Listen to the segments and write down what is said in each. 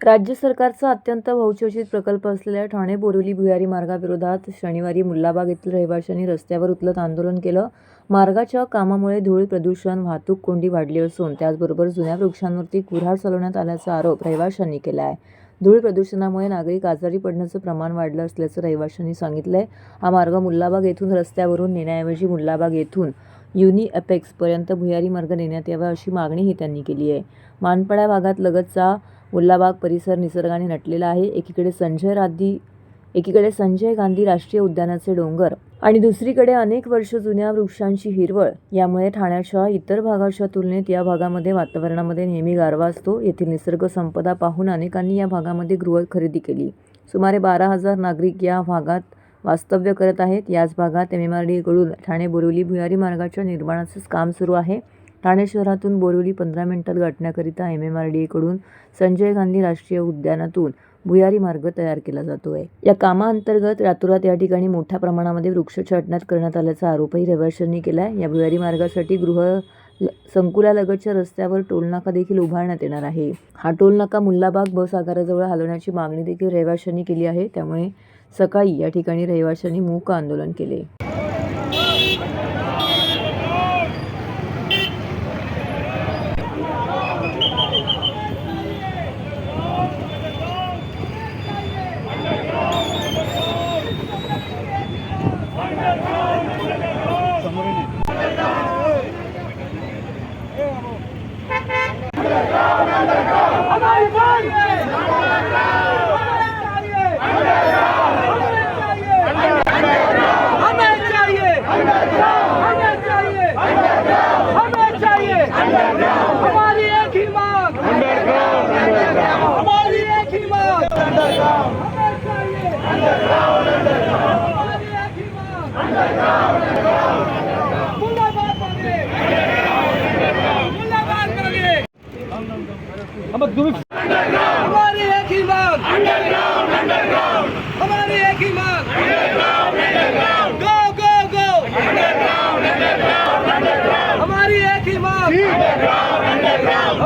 राज्य सरकारचा अत्यंत बहुचर्चित प्रकल्प असलेल्या ठाणे बोरिवली भुयारी मार्गाविरोधात शनिवारी मुल्लाबाग येथील रहिवाशांनी रस्त्यावर उतरत आंदोलन केलं. मार्गाच्या कामामुळे धूळ प्रदूषण वाहतूक कोंडी वाढली असून त्याचबरोबर जुन्या वृक्षांवरती कुऱ्हाड चालवण्यात आल्याचा आरोप रहिवाशांनी केला आहे धूळ प्रदूषणामुळे नागरिक आजारी पडण्याचं प्रमाण वाढलं असल्याचं रहिवाशांनी सांगितलंय. हा मार्ग मुल्लाबाग येथून रस्त्यावरून नेण्याऐवजी मुल्लाबाग येथून युनी अपेक्सपर्यंत भुयारी मार्ग नेण्यात यावा अशी मागणीही त्यांनी केली आहे मानपडा भागात लगतचा उल्हाबाग परिसर निसर्गाने नटलेला आहे. एकीकडे संजय राधी एकीकडे संजय गांधी राष्ट्रीय उद्यानाचे डोंगर आणि दुसरीकडे अनेक वर्ष जुन्या वृक्षांची हिरवळ. यामुळे ठाण्याच्या इतर भागाच्या तुलनेत या भागामध्ये वातावरणामध्ये नेहमी गारवा असतो. येथील निसर्ग संपदा पाहून अनेकांनी या भागामध्ये गृह खरेदी केली. सुमारे बारा हजार नागरिक या भागात वास्तव्य करत आहेत. याच भागात एम एम आर डीकडून ठाणे बोरिवली भुयारी मार्गाच्या निर्माणाचंच काम सुरू आहे. ठाणे शहरातून बोरिवली पंधरा मिनिटात गाठण्याकरिता एम एम आर डीकडून संजय गांधी राष्ट्रीय उद्यानातून भुयारी मार्ग तयार केला जातो आहे या कामाअंतर्गत रातोरात या ठिकाणी मोठ्या प्रमाणामध्ये वृक्ष छाटण्यात करण्यात आल्याचा आरोपही रहिवाशांनी केला आहे या भुयारी मार्गासाठी गृह संकुलालगतच्या रस्त्यावर टोलनाका देखील उभारण्यात येणार आहे. हा टोलनाका मुल्लाबाग बस आगाराजवळ हलवण्याची मागणी देखील रहिवाशांनी केली आहे. त्यामुळे सकाळी या ठिकाणी रहिवाशांनी मूक आंदोलन केले. तुम्ही हमारी एक ही मांग। अंडरग्राउंड अंडरग्राउंड हमारी एक ही मांग। Underground underground go go go underground underground underground हमारी एक ही मांग। अंडरग्राउंड अंडरग्राउंड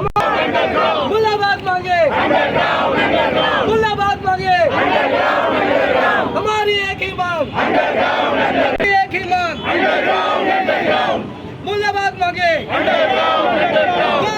अंडरग्राउंड मुलाबाद मांगे। अंडरग्राउंड अंडरग्राउंड मुलाबाद मांगे। अंडरग्राउंड अंडरग्राउंड हमारी एक ही मांग। अंडरग्राउंड अंडरग्राउंड एक ही मांग। अंडरग्राउंड अंडरग्राउंड मुलाबाद मांगे। Underground underground